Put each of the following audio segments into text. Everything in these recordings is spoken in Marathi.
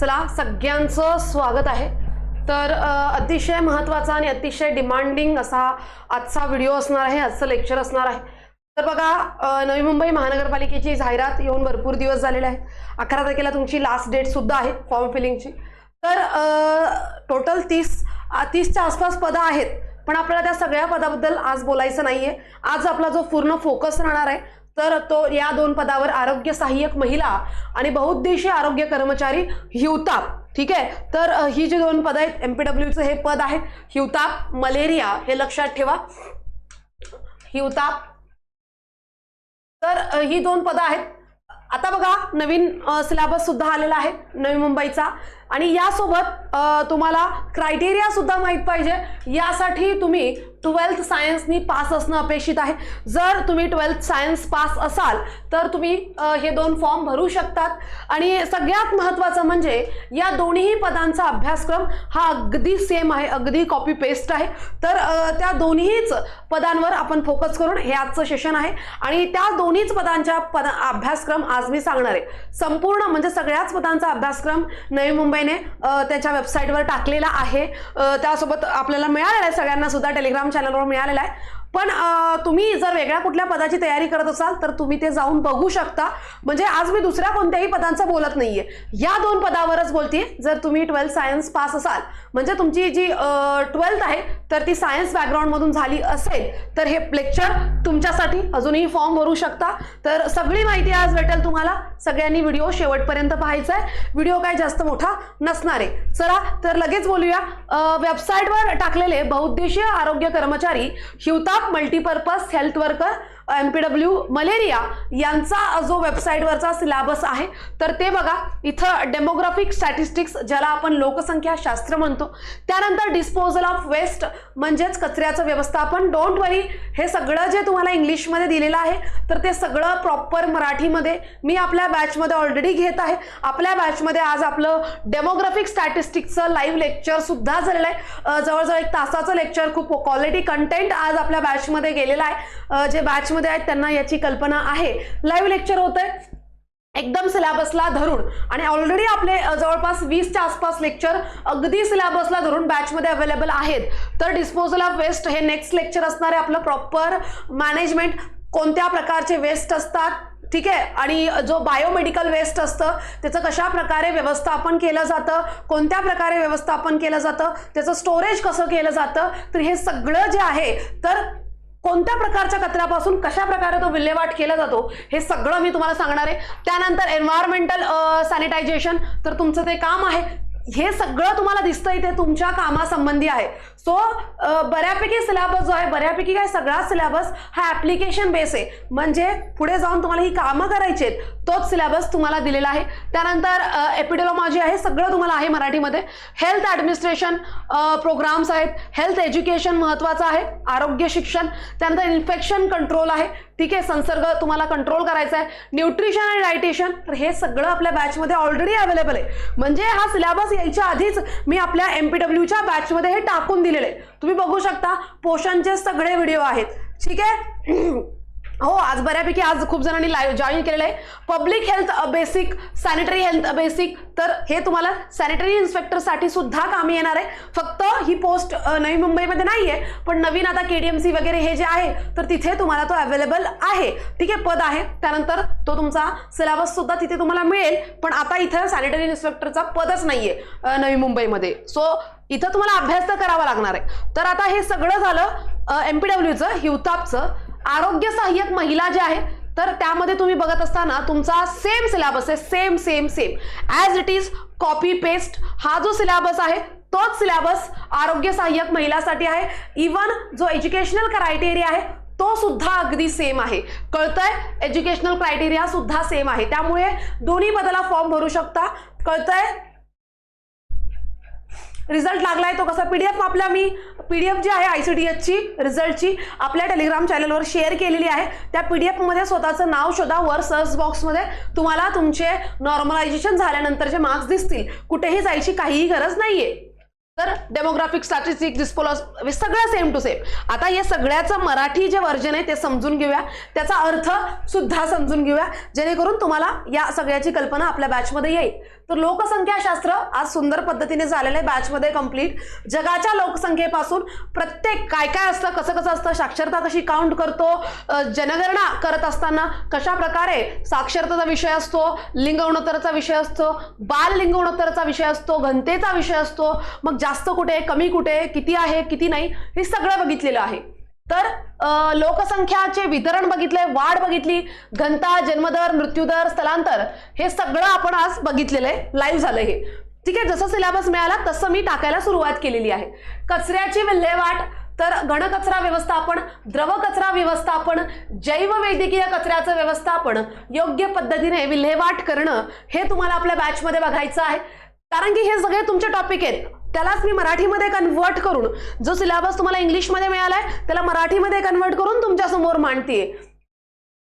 चला सगळ्यांचं स्वागत आहे. तर अतिशय महत्त्वाचा आणि अतिशय डिमांडिंग असा आजचा व्हिडिओ असणार आहे आजचं लेक्चर असणार आहे. तर बघा नवी मुंबई महानगरपालिकेची जाहिरात येऊन भरपूर दिवस झालेले आहेत. अकरा तारखेला तुमची लास्ट डेट सुद्धा आहे फॉर्म फिलिंगची तर टोटल तीस तीसच्या आसपास पदं आहेत. पण आपल्याला त्या सगळ्या पदाबद्दल आज बोलायचं नाही आहे आज आपला जो पूर्ण फोकस राहणार आहे तर तो या दोन पदावर आरोग्य सहाय्यक महिला आणि बहुउद्देशीय आरोग्य कर्मचारी हिवताप. ठीक आहे? तर ही जी दोन पद आहेत एमपीडब्ल्यूचं हे पद आहे हिवताप मलेरिया हे लक्षात ठेवा. हिवताप. तर ही दोन पदं आहेत. आता बघा नवीन सिलेबस सुद्धा आलेला आहे नवी मुंबईचा. आणि यासोबत तुम्हाला क्रायटेरिया सुद्धा माहीत पाहिजे. यासाठी तुम्ही ट्वेल्थ सायन्सनी पास असणं अपेक्षित आहे. जर तुम्ही ट्वेल्थ सायन्स पास असाल तर तुम्ही हे दोन फॉर्म भरू शकतात. आणि सगळ्यात महत्त्वाचं म्हणजे या दोन्ही पदांचा अभ्यासक्रम हा अगदी सेम आहे अगदी कॉपी पेस्ट आहे. तर त्या दोन्हीच पदांवर आपण फोकस करून हे आजचं सेशन आहे. आणि त्या दोन्हीच पदांच्या पद अभ्यासक्रम आज मी सांगणार आहे. संपूर्ण म्हणजे सगळ्याच पदांचा अभ्यासक्रम नवी मुंबईने त्याच्या वेबसाईटवर टाकलेला आहे. त्यासोबत आपल्याला मिळालेला आहे सगळ्यांना सुद्धा टेलिग्राम चॅनलवर मिळालेला आहे. पण तुम्ही जर वेगळ्या कुठल्या पदाची तयारी करत असाल तर तुम्ही ते जाऊन बघू शकता. म्हणजे आज मी दुसऱ्या कोणत्याही पदांचं बोलत नाहीये. या दोन पदावरच बोलते जर तुम्ही ट्वेल्थ सायन्स पास असाल म्हणजे तुमची जी ट्वेल्थ आहे तर ती सायन्स बॅकग्राऊंडमधून झाली असेल तर हे लेक्चर तुमच्यासाठी अजूनही फॉर्म भरू शकता. तर सगळी माहिती आज भेटेल तुम्हाला. सगळ्यांनी व्हिडिओ शेवटपर्यंत पाहायचा आहे व्हिडिओ काय जास्त मोठा नसणार आहे. चला तर लगेच बोलूया. वेबसाईटवर टाकलेले बहुउद्देशीय आरोग्य कर्मचारी हिवताप multipurpose health worker M P W malaria यांचा जो वेबसाईटवरचा सिलेबस आहे तर ते बघा इथं डेमोग्राफिक स्टॅटिस्टिक्स ज्याला आपण लोकसंख्या शास्त्र म्हणतो त्यानंतर डिस्पोजल ऑफ वेस्ट म्हणजेच कचऱ्याचं व्यवस्थापन. डोंट वरी हे सगळं जे तुम्हाला इंग्लिशमध्ये दिलेलं आहे तर ते सगळं प्रॉपर मराठीमध्ये. मी आपल्या बॅचमध्ये ऑलरेडी घेत आहे. आपल्या बॅचमध्ये आज आपलं डेमोग्राफिक स्टॅटिस्टिक्सचं लाईव्ह लेक्चर सुद्धा झालेलं आहे. जवळजवळ एक तासाचं लेक्चर खूप क्वालिटी कंटेंट आज आपल्या बॅचमध्ये गेलेलं आहे. जे बॅच मध्ये आहेत त्यांना याची कल्पना आहे. लाईव्ह लेक्चर होत आहे एकदम सिलेबसला धरून. आणि ऑलरेडी आपले जवळपास वीसच्या आसपास लेक्चर अगदी सिलेबसला धरून बॅचमध्ये अवेलेबल आहेत. तर डिस्पोजल ऑफ वेस्ट हे नेक्स्ट लेक्चर असणार आहे आपलं प्रॉपर मॅनेजमेंट कोणत्या प्रकारचे वेस्ट असतात? ठीक आहे? आणि जो बायोमेडिकल वेस्ट असतं त्याचं कशा प्रकारे व्यवस्थापन केलं जातं? कोणत्या प्रकारे व्यवस्थापन केलं जातं? त्याचं स्टोरेज कसं केलं जातं? तर हे सगळं जे आहे तर कोणत्या प्रकारच्या कचऱ्यापासून कशा प्रकारे तो विल्हेवाट केला जातो हे सगळं मी तुम्हाला सांगणार आहे. त्यानंतर एन्व्हायरमेंटल सॅनिटायझेशन तर तुमचं ते काम आहे. हे सगळं तुम्हाला दिसतं इथे तुमच्या कामासंबंधी आहे. सो बऱ्यापैकी सिलेबस जो आहे बऱ्यापैकी काय सगळा सिलेबस हा ऍप्लिकेशन बेस आहे. म्हणजे पुढे जाऊन तुम्हाला ही कामं करायची आहेत तोच सिलेबस तुम्हाला दिलेला आहे. त्यानंतर एपिडेलॉमॉजी आहे सगळं तुम्हाला आहे मराठीमध्ये. हेल्थ ॲडमिनिस्ट्रेशन प्रोग्राम्स आहेत. हेल्थ एज्युकेशन महत्त्वाचं आहे. आरोग्य शिक्षण. त्यानंतर इन्फेक्शन कंट्रोल आहे. ठीक आहे संसर्ग तुम्हाला कंट्रोल करायचा आहे न्यूट्रिशन आणि डायटेशन तर हे सगळं आपल्या बॅचमध्ये ऑलरेडी अवेलेबल आहे. म्हणजे हा सिलेबस यायच्या आधीच मी आपल्या एम पी डब्ल्यूच्या बॅचमध्ये हे टाकून दिलेले आहे. तुम्ही बघू शकता पोषणचे सगळे व्हिडिओ आहेत. ठीक आहे? हो आज बऱ्यापैकी आज खूप जणांनी लाईव्ह जॉईन केलेलं आहे public health basic sanitary health basic तर हे तुम्हाला सॅनिटरी इन्स्पेक्टरसाठी सुद्धा कामी येणार आहे. फक्त ही पोस्ट नवी मुंबईमध्ये नाही आहे पण नवीन आता के डी एम सी वगैरे हे जे आहे तर तिथे तुम्हाला तो अवेलेबल आहे. ठीक आहे पद आहे. त्यानंतर तो तुमचा सिलेबस सुद्धा तिथे तुम्हाला मिळेल पण आता इथं सॅनिटरी इन्स्पेक्टरचा पदच नाही आहे नवी मुंबईमध्ये. सो इथं तुम्हाला अभ्यास तर करावा लागणार आहे. तर आता हे सगळं झालं एम पी डब्ल्यूचं हिवतापचं. आरोग्य सहाय्यक महिला जे आहे तर त्यामध्ये तुम्ही बघत असताना तुमचा सेम सिलेबस आहे same same same as it is copy paste हा जो सिलेबस आहे तोच सिलेबस आरोग्य सहाय्यक महिलासाठी आहे. इवन जो एज्युकेशनल क्रायटेरिया आहे तो सुद्धा अगदी सेम आहे. कळतंय? एज्युकेशनल क्रायटेरिया सुद्धा सेम आहे. त्यामुळे दोन्ही बदला फॉर्म भरू शकता. कळतंय? रिझल्ट लागलाय तो कसा? पीडीएफ आपल्या मी. पीडीएफ जी आहे आय सी डी एचची रिझल्टची आपल्या टेलिग्राम चॅनलवर शेअर केलेली आहे. त्या पीडीएफमध्ये स्वतःचं नाव शोधा. वर सर्च बॉक्समध्ये तुम्हाला तुमचे नॉर्मलायझेशन झाल्यानंतरचे मार्क्स दिसतील. कुठेही जायची काहीही गरज नाहीये. तर डेमोग्राफिक स्टॅटिस्टिक डिस्पोलॉस सगळं सेम टू सेम आता हे सगळ्याचं मराठी जे व्हर्जन आहे ते समजून घेऊया. त्याचा अर्थ सुद्धा समजून घेऊया. जेणेकरून तुम्हाला या सगळ्याची कल्पना आपल्या बॅचमध्ये येईल. तर लोकसंख्याशास्त्र आज सुंदर पद्धतीने झालेलं आहे. बॅचमध्ये कंप्लीट जगाच्या लोकसंख्येपासून प्रत्येक काय काय असतं कसं कसं असतं साक्षरता कशी काउंट करतो जनगणना करत असताना कशा प्रकारे साक्षरतेचा विषय असतो लिंगोणोत्तराचा विषय असतो बाल लिंगोणोत्तराचा विषय असतो घनतेचा विषय असतो मग जास्त कुठे कमी कुठे किती आहे किती नाही हे सगळं बघितलेलं आहे. तर लोकसंख्याचे वितरण बघितले वाढ बघितली घनता जन्मदर मृत्यूदर स्थलांतर हे सगळं आपण आज बघितलेलं आहे लाईव्ह झालं हे. ठीक आहे जसं सिलेबस मिळाला तसं मी टाकायला सुरुवात केलेली आहे. कचऱ्याची विल्हेवाट तर घनकचरा व्यवस्थापन द्रव कचरा व्यवस्थापन जैववैद्यकीय कचऱ्याचं व्यवस्थापन योग्य पद्धतीने विल्हेवाट करणं हे तुम्हाला आपल्या बॅचमध्ये बघायचं आहे. कारण की हे सगळे तुमचे टॉपिक आहेत. त्यालाच मी मराठीमध्ये कन्वर्ट करून जो सिलेबस तुम्हाला इंग्लिशमध्ये मिळालाय त्याला मराठीमध्ये कन्वर्ट करून तुमच्यासमोर मांडतीये.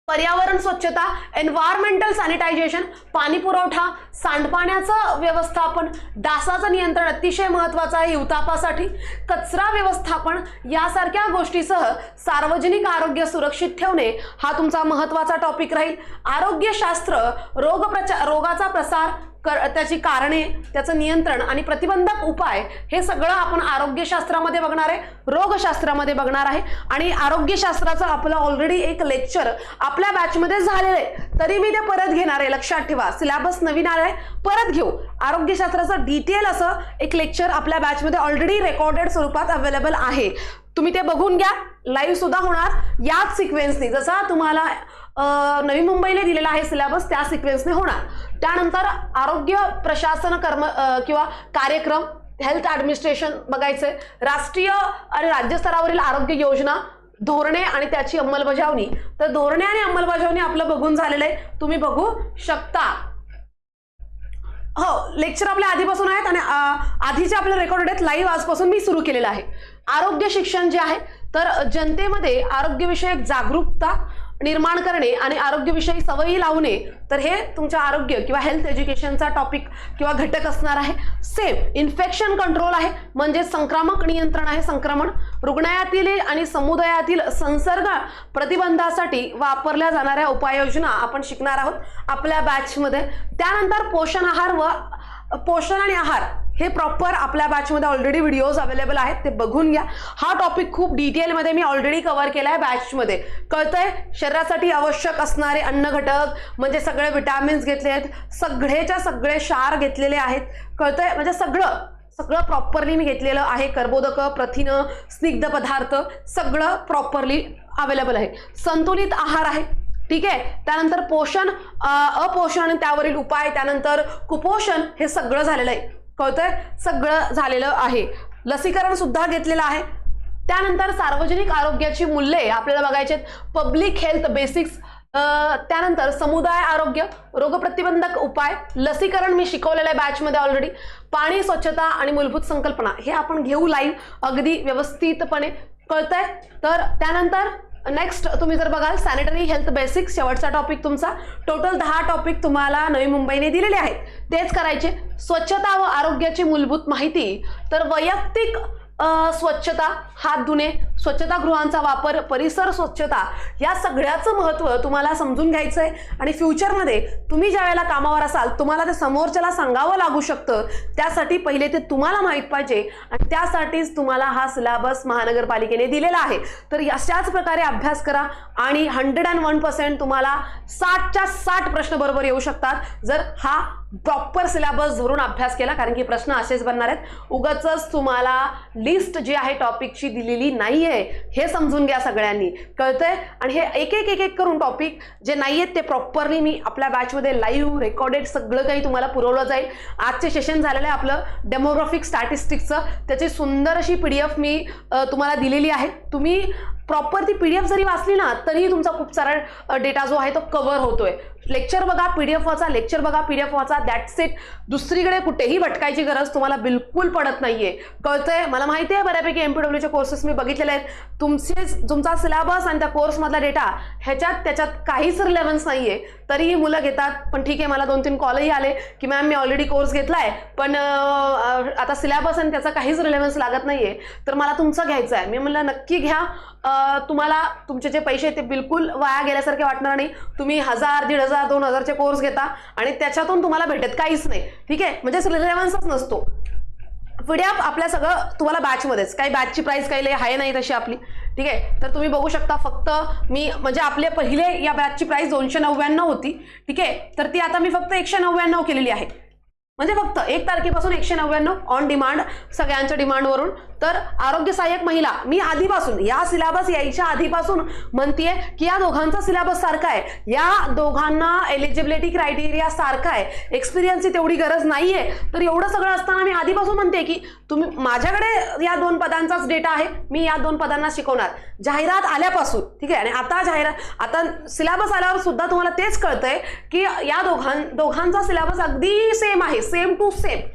पर्यावरण स्वच्छता एन्व्हायरमेंटल सॅनिटायझेशन पाणी पुरवठा सांडपाण्याचं व्यवस्थापन डासाचं नियंत्रण अतिशय महत्वाचं आहे हिवतापासाठी कचरा व्यवस्थापन यासारख्या गोष्टीसह सार्वजनिक आरोग्य सुरक्षित ठेवणे हा तुमचा महत्त्वाचा टॉपिक राहील. आरोग्यशास्त्र रोग प्रचा रोगाचा प्रसार कर त्याची कारणे त्याचं नियंत्रण आणि प्रतिबंधक उपाय हे सगळं आपण आरोग्यशास्त्रामध्ये बघणार आहे रोगशास्त्रामध्ये बघणार आहे. आणि आरोग्यशास्त्राचं आपलं ऑलरेडी एक लेक्चर आपल्या बॅचमध्ये झालेलं आहे. तरी मी ते परत घेणार आहे लक्षात ठेवा. सिलेबस नवीन आलाय परत घेऊ. आरोग्यशास्त्राचं डिटेल असं एक लेक्चर आपल्या बॅचमध्ये ऑलरेडी रेकॉर्डेड स्वरूपात अवेलेबल आहे. तुम्ही ते बघून घ्या. लाईव्ह सुद्धा होणार. याच सिक्वेन्सनी जसा तुम्हाला नवी मुंबईने दिलेला आहे सिलेबस त्या सिक्वेन्सने होणार. त्यानंतर आरोग्य प्रशासन कर्म किंवा कार्यक्रम हेल्थ ॲडमिनिस्ट्रेशन बघायचंय. राष्ट्रीय आणि राज्य स्तरावरील आरोग्य योजना धोरणे आणि त्याची अंमलबजावणी. तर धोरणे आणि अंमलबजावणी आपलं बघून झालेलं आहे तुम्ही बघू शकता. हो लेक्चर आपल्या आधीपासून आहेत आणि आधीचे आपले रेकॉर्डेड आहेत. लाईव्ह आजपासून मी सुरू केलेलं आहे. आरोग्य शिक्षण जे आहे तर जनतेमध्ये आरोग्यविषयक जागरूकता निर्माण करणे आणि आरोग्यविषयी सवयी लावणे तर हे तुमच्या आरोग्य किंवा हेल्थ एज्युकेशनचा टॉपिक किंवा घटक असणार आहे. सेम इन्फेक्शन कंट्रोल आहे म्हणजे संक्रामक नियंत्रण आहे. संक्रमण रुग्णालयातील आणि समुदायातील संसर्ग प्रतिबंधासाठी वापरल्या जाणाऱ्या उपाययोजना आपण शिकणार आहोत आपल्या बॅचमध्ये त्यानंतर पोषण आहार व पोषण आणि आहार. हे प्रॉपर आपल्या बॅचमध्ये ऑलरेडी व्हिडिओज अवेलेबल आहेत ते बघून घ्या. हा टॉपिक खूप डिटेलमध्ये मी ऑलरेडी कव्हर केला आहे बॅचमध्ये कळतंय? शरीरासाठी आवश्यक असणारे अन्न घटक म्हणजे सगळे विटॅमिन्स घेतले आहेत सगळेच्या सगळे क्षार घेतलेले आहेत. कळतंय? म्हणजे सगळं सगळं प्रॉपरली मी घेतलेलं आहे. कर्बोदक प्रथिनं स्निग्ध पदार्थ सगळं प्रॉपरली अवेलेबल आहे. संतुलित आहार आहे. ठीक आहे? त्यानंतर पोषण अपोषण त्यावरील उपाय त्यानंतर कुपोषण हे सगळं झालेलं आहे. कळतंय? सगळं झालेलं आहे. लसीकरण सुद्धा घेतलेलं आहे. त्यानंतर सार्वजनिक आरोग्याची मूल्ये आपल्याला बघायचे आहेत. पब्लिक हेल्थ बेसिक्स त्यानंतर समुदाय आरोग्य रोगप्रतिबंधक उपाय लसीकरण मी शिकवलेलं आहे बॅचमध्ये ऑलरेडी पाणी स्वच्छता आणि मूलभूत संकल्पना हे आपण घेऊ लाईव्ह अगदी व्यवस्थितपणे. कळतंय? तर त्यानंतर नेक्स्ट तुम्ही जर बघाल सॅनिटरी हेल्थ बेसिक्स शेवटचा टॉपिक तुमचा. टोटल दहा टॉपिक तुम्हाला नवी मुंबईने दिलेले आहेत. तेच करायचे. स्वच्छता व आरोग्याची मूलभूत माहिती. तर वैयक्तिक स्वच्छता हात धुणे स्वच्छतागृहांचा वापर परिसर स्वच्छता या सगळ्याचं महत्त्व तुम्हाला समजून घ्यायचं आहे आणि फ्युचरमध्ये तुम्ही ज्या वेळेला कामावर असाल तुम्हाला ते समोरच्याला सांगावं लागू शकतं. त्यासाठी पहिले ते तुम्हाला माहीत पाहिजे आणि त्यासाठीच तुम्हाला हा सिलेबस महानगरपालिकेने दिलेला आहे. तर अशाच प्रकारे अभ्यास करा आणि हंड्रेड अँड वन पर्सेंट तुम्हाला साठच्या साठ प्रश्न बरोबर येऊ शकतात. जर हा प्रॉपर सिलेबस धरून अभ्यास केला कारण की प्रश्न असेच बनणार आहेत. उगाच तुम्हाला लिस्ट जी आहे टॉपिकची दिलेली नाही आहे हे समजून घ्या सगळ्यांनी. कळतंय? आणि हे एक एक एक एक करून टॉपिक जे नाही आहेत ते प्रॉपरली मी आपल्या बॅचमध्ये लाईव्ह रेकॉर्डेड सगळं काही तुम्हाला पुरवलं जाईल. आजचे सेशन झालेलं आहे आपलं डेमोग्राफिक स्टॅटिस्टिक्सचं त्याची सुंदर अशी पी डी एफ मी तुम्हाला दिलेली आहे. तुम्ही प्रॉपर ती पी डी एफ जरी वाचली ना तरीही तुमचा खूप सारा डेटा जो आहे तो कव्हर होतोय. लेक्चर बघा पी डी एफ वाचा लेक्चर बघा पी डी एफ वाचा दॅट्स इट दुसरीकडे कुठेही भटकायची गरज तुम्हाला बिलकुल पडत नाहीये. कळतंय? मला माहिती आहे बऱ्यापैकी एमपीडब्ल्यूचे कोर्सेस मी बघितलेले आहेत. तुमचे तुमचा सिलेबस आणि त्या कोर्समधला डेटा ह्याच्यात त्याच्यात काहीच रिलेव्हन्स नाहीये. तरीही मुलं घेतात. पण ठीक आहे मला दोन तीन कॉलही आले की मॅम मी ऑलरेडी कोर्स घेतलाय. पण आता सिलेबस आणि त्याचा काहीच रिलेव्हन्स लागत नाहीये. तर मला तुमचं घ्यायचा आहे मी म्हणलं नक्की घ्या. तुम्हाला तुमचे जे पैसे ते बिलकुल वाया गेल्यासारखे वाटणार नाही. तुम्ही हजार दीड हजार दोन हजारचे कोर्स घेता आणि त्याच्यातून तुम्हाला भेटत काहीच नाही. ठीक आहे? म्हणजे रिलेव्हन्सच नसतो. पीडीएफ आपल्या सगळं तुम्हाला बॅचमध्येच काही बॅचची प्राइस काही लई आहे नाही तशी आपली. ठीक आहे? तर तुम्ही बघू शकता फक्त मी म्हणजे आपले पहिले या बॅचची प्राइस दोनशे नव्याण्णव होती. ठीक आहे? तर ती आता मी फक्त एकशे नव्याण्णव केलेली आहे. म्हणजे फक्त एक तारखेपासून एकशे नव्याण्णव ऑन डिमांड सगळ्यांच्या डिमांडवरून तर आरोग्य सहाय्यक महिला मी आधीपासून या सिलेबस यायच्या आधीपासून म्हणतेय की या दोघांचा सिलेबस सारखा आहे. या दोघांना एलिजिबिलिटी क्रायटेरिया सारखा आहे. एक्सपिरियन्सची तेवढी गरज नाहीये. तर एवढं सगळं असताना मी आधीपासून म्हणते की तुम्ही माझ्याकडे या दोन पदांचाच डेटा आहे. मी या दोन पदांना शिकवणार. जाहिरात आल्यापासून ठीक आहे? आणि आता जाहिरात आता सिलेबस आल्यावर सुद्धा तुम्हाला तेच कळतंय की या दोघां दोघांचा सिलेबस अगदी सेम आहे. सेम टू सेम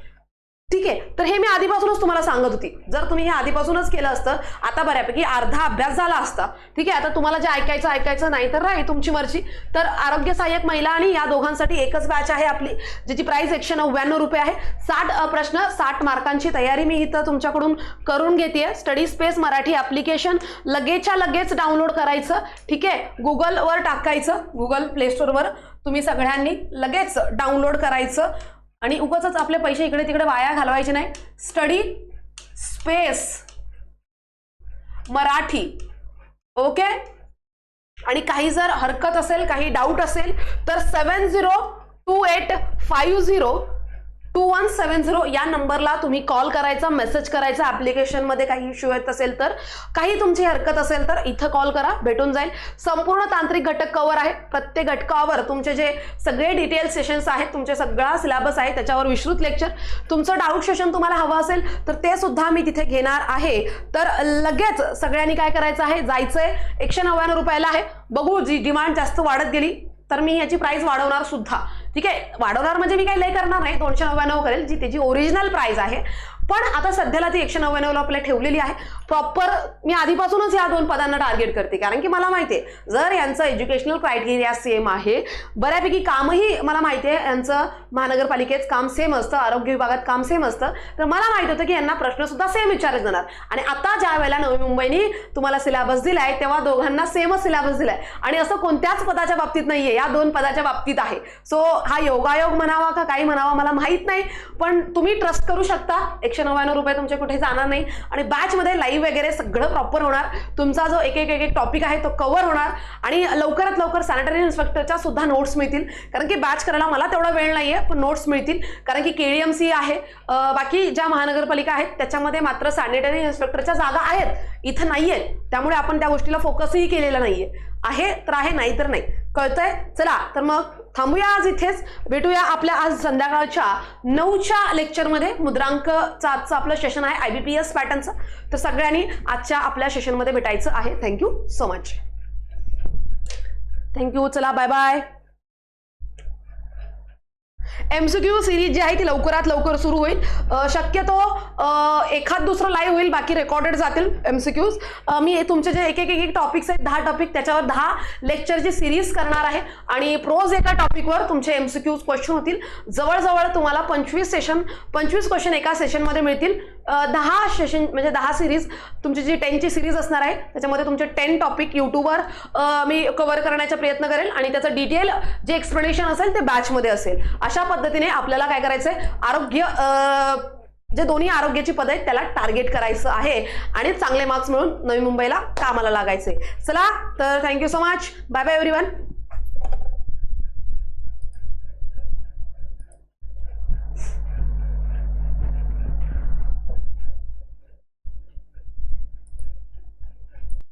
ठीक आहे? तर हे मी आधीपासूनच तुम्हाला सांगत होती. जर तुम्ही हे आधीपासूनच केलं असतं आता बऱ्यापैकी अर्धा अभ्यास झाला असता. ठीक आहे? आता तुम्हाला जे ऐकायचं ऐकायचं नाही तर राही तुमची मर्जी. तर आरोग्य सहाय्यक महिला आणि या दोघांसाठी एकच बॅच आहे आपली ज्याची प्राइस एकशे नव्याण्णव रुपये आहे. साठ प्रश्न साठ मार्कांची तयारी मी इथं तुमच्याकडून करून घेते स्टडी स्पेस मराठी ॲप्लिकेशन लगेचच्या लगेच डाउनलोड करायचं. ठीक आहे? गुगलवर टाकायचं. गुगल प्ले स्टोरवर तुम्ही सगळ्यांनी लगेच डाउनलोड करायचं. आणि उगाच आपले पैसे इकडे तिकडे वाया घालवायचे नाही. Study space Marathi. ओके आणि काही जर हरकत असेल काही डाऊट असेल तर seven zero two eight five zero two one seven zero या नंबरला तुम्ही कॉल करायचा मेसेज करायचा ॲप्लिकेशनमध्ये काही इश्यू येत असेल तर काही तुमची हरकत असेल तर इथं कॉल करा भेटून जाईल. संपूर्ण तांत्रिक घटक कवर आहे. प्रत्येक घटकावर तुमचे जे सगळे डिटेल सेशन्स आहेत तुमचे सगळा सिलेबस आहे त्याच्यावर विस्तृत लेक्चर तुमचं डाऊट सेशन तुम्हाला हवं असेल तर ते सुद्धा मी तिथे घेणार आहे. तर लगेच सगळ्यांनी काय करायचं आहे? जायचं आहे एकशे नव्याण्णव रुपयाला आहे. बघू जी डिमांड जास्त वाढत गेली तर मी याची प्राइस वाढवणार सुद्धा. ठीक? आहे वाढवणार म्हणजे मी काही लय करणार नाही. दोनशे नव्याण्णव करेल जी त्याची ओरिजिनल प्राइस आहे. पण आता सध्याला ती एकशे नव्याण्णवला आपल्या ठेवलेली आहे. प्रॉपर मी आधीपासूनच या दोन पदांना टार्गेट करते. कारण की मला माहिती आहे जर यांचं एज्युकेशनल क्रायटेरिया सेम आहे बऱ्यापैकी कामही मला माहिती आहे यांचं महानगरपालिकेत काम सेम असतं आरोग्य विभागात काम सेम असतं तर मला माहिती होतं की यांना प्रश्नसुद्धा सेम विचारले जाणार. आणि आता ज्या वेळेला नवी मुंबईनी तुम्हाला सिलेबस दिलाय तेव्हा दोघांना सेमच सिलेबस दिलाय. आणि असं कोणत्याच पदाच्या बाबतीत नाहीये या दोन पदाच्या बाबतीत आहे. सो हा योगायोग म्हणावा का काही म्हणावा मला माहीत नाही पण तुम्ही ट्रस्ट करू शकता एकशे नव्याण्णव रुपये तुमचे कुठे जाणार नाही. आणि बॅचमध्ये लाईव्ह वगैरे सगळं प्रॉपर होणार. तुमचा जो एक एक एक एक टॉपिक आहे तो कव्हर होणार. आणि लवकरात लवकर सॅनिटरी इन्स्पेक्टरच्या सुद्धा नोट्स मिळतील. कारण की बॅच करायला मला तेवढा वेळ नाहीये पण नोट्स मिळतील. कारण की केडीएमसी आहे. बाकी ज्या महानगरपालिका आहेत त्याच्यामध्ये मात्र सॅनिटरी इन्स्पेक्टरच्या जागा आहेत. इथं नाही आहेत त्यामुळे आपण त्या गोष्टीला फोकसही केलेला नाहीये. आहे तर आहे नाही तर नाही. कळतंय? चला तर मग थांबूया आज इथेच. भेटूया आपल्या आज संध्याकाळच्या नऊच्या लेक्चरमध्ये मुद्रांकचं आजचं आपलं सेशन आहे आय बी पी एस पॅटर्नचं तर सगळ्यांनी आजच्या आपल्या सेशनमध्ये भेटायचं आहे. Thank you so much thank you चला बाय बाय एमसीक्यू सिरीज जी आहे ती लवकरात लवकर सुरू होईल. शक्यतो एखाद दुसरं लाईव्ह होईल बाकी रेकॉर्डेड जातील एमसीक्यूज मी तुमचे जे एक एक एक टॉपिक्स आहेत दहा टॉपिक त्याच्यावर दहा लेक्चरची सिरीज करणार आहे. आणि प्रोज एका टॉपिकवर तुमचे एमसीक्यूज क्वेश्चन होतील. जवळजवळ तुम्हाला पंचवीस सेशन पंचवीस क्वेश्चन एका सेशनमध्ये मिळतील. दहा सेशन म्हणजे दहा सिरीज तुमची जी टेनची सिरीज असणार आहे त्याच्यामध्ये तुमचे टेन टॉपिक यूट्यूबवर मी कव्हर करण्याचा प्रयत्न करेल आणि त्याचं डिटेल जे एक्सप्लेनेशन असेल ते बॅचमध्ये असेल. अशा पद्धतीने आपल्याला काय करायचंय? आरोग्य जे दोन्ही आरोग्याची पद आहेत त्याला टार्गेट करायचं आहे आणि चांगले मार्क्स मिळून नवी मुंबईला कामाला लागायचे चला तर thank you so much bye bye every